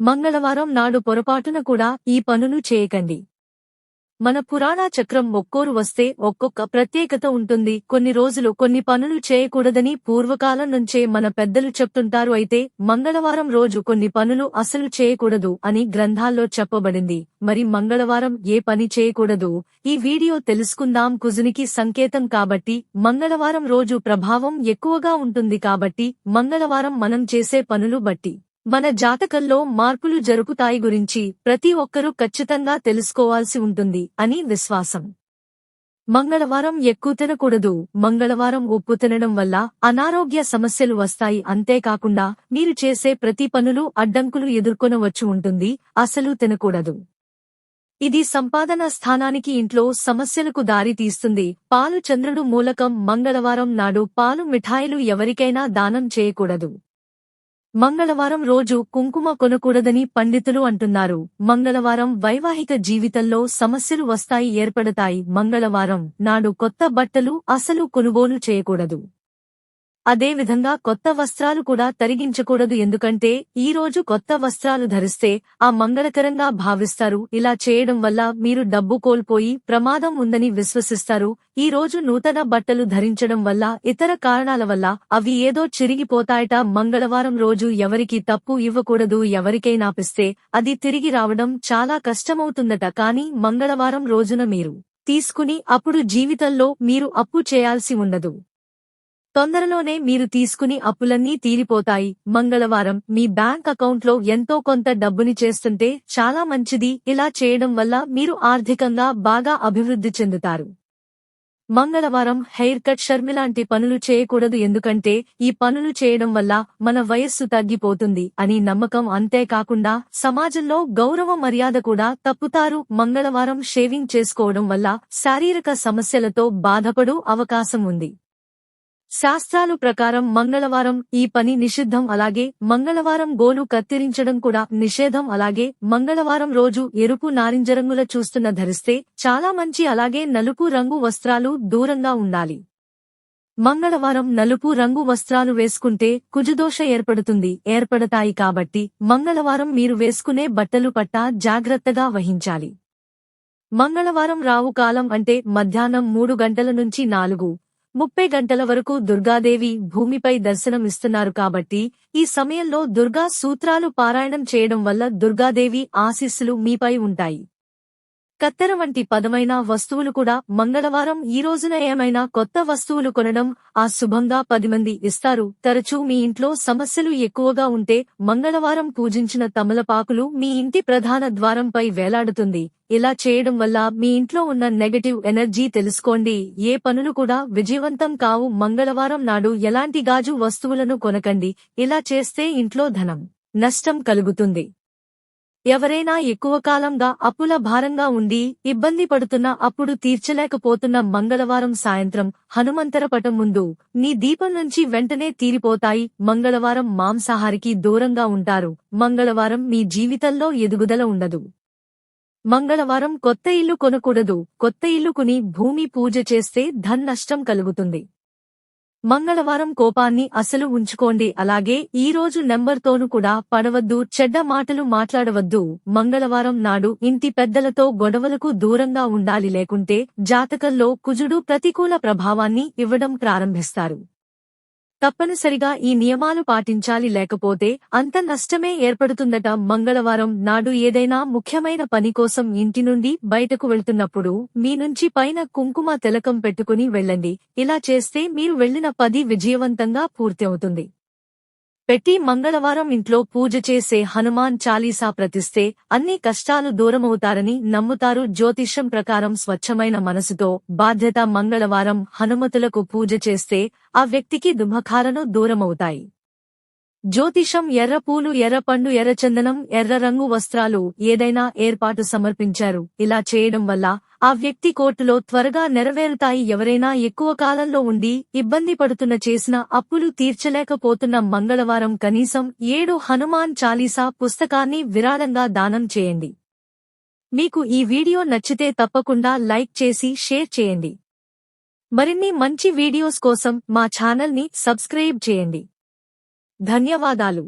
మంగళవారం నాడు పొరపాటున కూడా ఈ పనులు చేయకండి. మన పురాణ చక్రం ఒక్కోరు వస్తే ఒక్కొక్క ప్రత్యేకత ఉంటుంది. కొన్ని రోజులు కొన్ని పనులు చేయకూడదని పూర్వకాలం నుంచే మన పెద్దలు చెప్తుంటారు అయితే మంగళవారం రోజు కొన్ని పనులు అసలు చేయకూడదు అని గ్రంథాల్లో చెప్పబడింది. మరి మంగళవారం ఏ పని చేయకూడదు? ఈ వీడియో తెలుసుకుందాం. కుజునికి సంకేతం కాబట్టి మంగళవారం రోజు ప్రభావం ఎక్కువగా ఉంటుంది కాబట్టి మంగళవారం మనం చేసే పనులు బట్టి. మన జాతకంలో మార్పులు జరుపుతాయి గురించి ప్రతి ఒక్కరూ ఖచ్చితంగా తెలుసుకోవాల్సి ఉంటుంది అని విశ్వాసం. మంగళవారం ఎక్కువ తినకూడదు. మంగళవారం ఉప్పు తినడం వల్ల అనారోగ్య సమస్యలు వస్తాయి. అంతేకాకుండా మీరు చేసే ప్రతి పనులు అడ్డంకులు ఎదుర్కొనవచ్చు ఉంటుంది. అసలు తినకూడదు. ఇది సంపాదన స్థానానికి ఇంట్లో సమస్యలకు దారి తీస్తుంది. పాలు చంద్రుడు మూలకం మంగళవారం నాడు పాలు మిఠాయిలు ఎవరికైనా దానం చేయకూడదు. మంగళవారం రోజు కుంకుమ కొనకూడదని పండితులు అంటున్నారు. మంగళవారం వైవాహిక జీవితంలో సమస్యలు వస్తాయి ఏర్పడతాయి. మంగళవారం నాడు కొత్త బట్టలు అసలు కొనుగోలు చేయకూడదు. అదేవిధంగా కొత్త వస్త్రాలు కూడా తరిగించకూడదు. ఎందుకంటే ఈ రోజు కొత్త వస్త్రాలు ధరిస్తే ఆ మంగళకరంగా భావిస్తారు. ఇలా చేయడం వల్ల మీరు డబ్బు కోల్పోయి ప్రమాదం ఉందని విశ్వసిస్తారు. ఈ రోజు నూతన బట్టలు ధరించడం వల్ల ఇతర కారణాల వల్ల అవి ఏదో చిరిగిపోతాయట. మంగళవారం రోజు ఎవరికి తప్పు ఇవ్వకూడదు ఎవరికైనాపిస్తే అది తిరిగి రావడం చాలా కష్టమవుతుందట. కాని మంగళవారం రోజున మీరు తీసుకుని అప్పుడు జీవితంలో మీరు అప్పు చేయాల్సి ఉండదు. తొందరలోనే మీరు తీసుకుని అప్పులన్నీ తీరిపోతాయి. మంగళవారం మీ బ్యాంక్ అకౌంట్లో ఎంతో కొంత డబ్బుని చేస్తుంటే చాలా మంచిది. ఇలా చేయడం వల్ల మీరు ఆర్థికంగా బాగా అభివృద్ధి చెందుతారు. మంగళవారం హెయిర్ కట్ షర్మిలాంటి పనులు చేయకూడదు. ఎందుకంటే ఈ పనులు చేయడం వల్ల మన వయస్సు తగ్గిపోతుంది అని నమ్మకం అంతేకాకుండా సమాజంలో గౌరవ మర్యాద కూడా తప్పుతారు. మంగళవారం షేవింగ్ చేసుకోవడం వల్ల శారీరక సమస్యలతో బాధపడు అవకాశం ఉంది. శాస్త్రాలు ప్రకారం మంగళవారం ఈ పని నిషిద్ధం అలాగే మంగళవారం గోలు కత్తిరించడం కూడా నిషేధం అలాగే మంగళవారం రోజు ఎరుపు నారింజ రంగుల చూస్తున్న ధరిస్తే చాలా మంచి అలాగే నలుపు రంగు వస్త్రాలు దూరంగా ఉండాలి. మంగళవారం నలుపు రంగు వస్త్రాలు వేసుకుంటే కుజదోష ఏర్పడుతుంది ఏర్పడతాయి కాబట్టి మంగళవారం మీరు వేసుకునే బట్టలు పట్టా జాగ్రత్తగా వహించాలి. మంగళవారం రావు కాలం అంటే మధ్యాహ్నం మూడు గంటల నుంచి నాలుగు ముప్పై గంటల వరకు దుర్గాదేవి భూమిపై దర్శనం ఇస్తున్నారు కాబట్టి ఈ సమయంలో దుర్గా సూత్రాలు పారాయణం చేయడం వల్ల దుర్గాదేవి ఆశీస్సులు మీపై ఉంటాయి. కత్తెర వంటి పదమైన వస్తువులు కూడా మంగళవారం ఈ రోజున ఏమైనా కొత్త వస్తువులు కొనడం ఆ శుభంగా పది మంది ఇస్తారు. తరచూ మీ ఇంట్లో సమస్యలు ఎక్కువగా ఉంటే మంగళవారం పూజించిన తమలపాకులు మీ ఇంటి ప్రధాన ద్వారంపై వేలాడుతుంది. ఇలా చేయడం వల్ల మీ ఇంట్లో ఉన్న నెగటివ్ ఎనర్జీ తెలుసుకోండి. ఏ పనులు కూడా విజయవంతం కావు. మంగళవారం నాడు ఎలాంటి గాజు వస్తువులను కొనకండి. ఇలా చేస్తే ఇంట్లో ధనం నష్టం కలుగుతుంది. ఎవరైనా ఎక్కువ కాలంగా అప్పుల భారంగా ఉండి ఇబ్బంది పడుతున్న అప్పుడు తీర్చలేకపోతున్న మంగళవారం సాయంత్రం హనుమంతరపటం ముందు నీ దీపం నుంచి వెంటనే తీరిపోతాయి. మంగళవారం మాంసాహారికి దూరంగా ఉంటారు. మంగళవారం మీ జీవితంలో ఎదుగుదల ఉండదు. మంగళవారం కొత్త ఇల్లు కొనకూడదు. కొత్త ఇల్లు కొని భూమి పూజ చేస్తే ధన్ నష్టం కలుగుతుంది. మంగళవారం కోపాన్ని అసలు ఉంచుకోండి. అలాగే ఈ రోజు నెంబర్తోనూ కూడా పడవద్దు చెడ్డ మాటలు మాట్లాడవద్దు. మంగళవారం నాడు ఇంటి పెద్దలతో గొడవలకు దూరంగా ఉండాలి లేకుంటే జాతకంలో కుజుడు ప్రతికూల ప్రభావాన్ని ఇవ్వడం ప్రారంభిస్తారు. తప్పనిసరిగా ఈ నియమాలు పాటించాలి. లేకపోతే అంత నష్టమే ఏర్పడుతుందట. మంగళవారం నాడు ఏదైనా ముఖ్యమైన పని కోసం ఇంటి నుండి బయటకు వెళ్తున్నప్పుడు మీ నుంచి పైన కుంకుమ తిలకం పెట్టుకుని వెళ్ళండి. ఇలా చేస్తే మీరు వెళ్ళిన పది విజయవంతంగా పూర్తి అవుతుంది పెట్టి మంగళవారం ఇంట్లో పూజ చేసే హనుమాన్ చాలీసా ప్రతిస్తే అన్ని కష్టాలు దూరమవుతారని నమ్ముతారు జ్యోతిష్యం ప్రకారం స్వచ్ఛమైన మనసుతో బాధ్యత మంగళవారం హనుమతులకు పూజ చేస్తే ఆ వ్యక్తికి దుమఖాలను దూరమవుతాయి. జ్యోతిషం ఎర్రపూలు ఎర్రపండు ఎర్ర ఎర్రచందనం ఎర్ర రంగు వస్త్రాలు ఏదైనా ఏర్పాటు సమర్పించారు. ఇలా చేయడం వల్ల ఆ వ్యక్తి కోర్టులో త్వరగా నెరవేరుతాయి. ఎవరైనా ఎక్కువ కాలంలో ఉండి ఇబ్బంది పడుతున్న చేసిన అప్పులు తీర్చలేకపోతున్న మంగళవారం కనీసం ఏడు హనుమాన్ చాలీసా పుస్తకాన్ని విరాళంగా దానం చేయండి. మీకు ఈ వీడియో నచ్చితే తప్పకుండా లైక్ చేసి షేర్ చేయండి. మరిన్ని మంచి వీడియోస్ కోసం మా ఛానల్ని సబ్స్క్రైబ్ చేయండి. ధన్యవాదాలు.